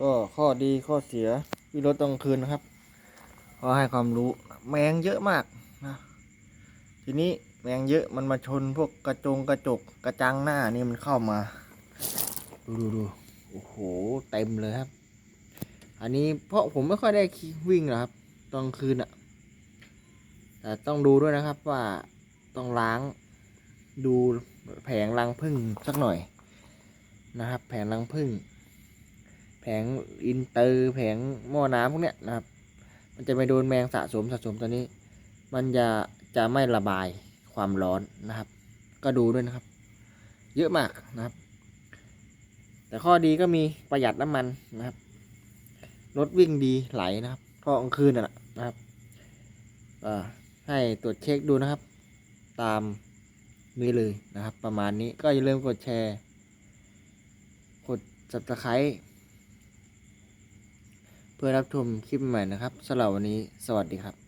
ก็ข้อดีข้อเสียที่รถตองคืนนะครับก็ให้ความรู้แมงเยอะมากนะทีนี้แมงเยอะมันมาชนพวกกระจงกระจกกระจังหน้านี่มันเข้ามา ดูดูดูโอ้โหเต็มเลยครับ อันนี้เพราะผมไม่ค่อยได้วิ่งหรอกครับตอนคืนอะแต่ต้องดูด้วยนะครับว่าต้องล้างดูแผงรังผึ้งสักหน่อยนะครับ แผงรังผึ้ง แผงอินเตอร์แผงหม้อน้ำพวกเนี้ยนะครับ มันจะไม่โดนแมงสะสมสะสมตัวนี้ มันจะจะไม่ระบายความร้อนนะครับ ก็ดูด้วยนะครับ เยอะมากนะครับ แต่ข้อดีก็มีประหยัดน้ำมันนะครับรถวิ่งดีไหลนะครับพราะกลางคืนน่ะนะครับให้ตรวจเช็คดูนะครับ ตามนี้เลยนะครับ ประมาณนี้ก็อย่าลืมกดแชร์ กด subscribe เพื่อรับชมคลิปใหม่นะครับสำหรับวันนี้สวัสดีครับ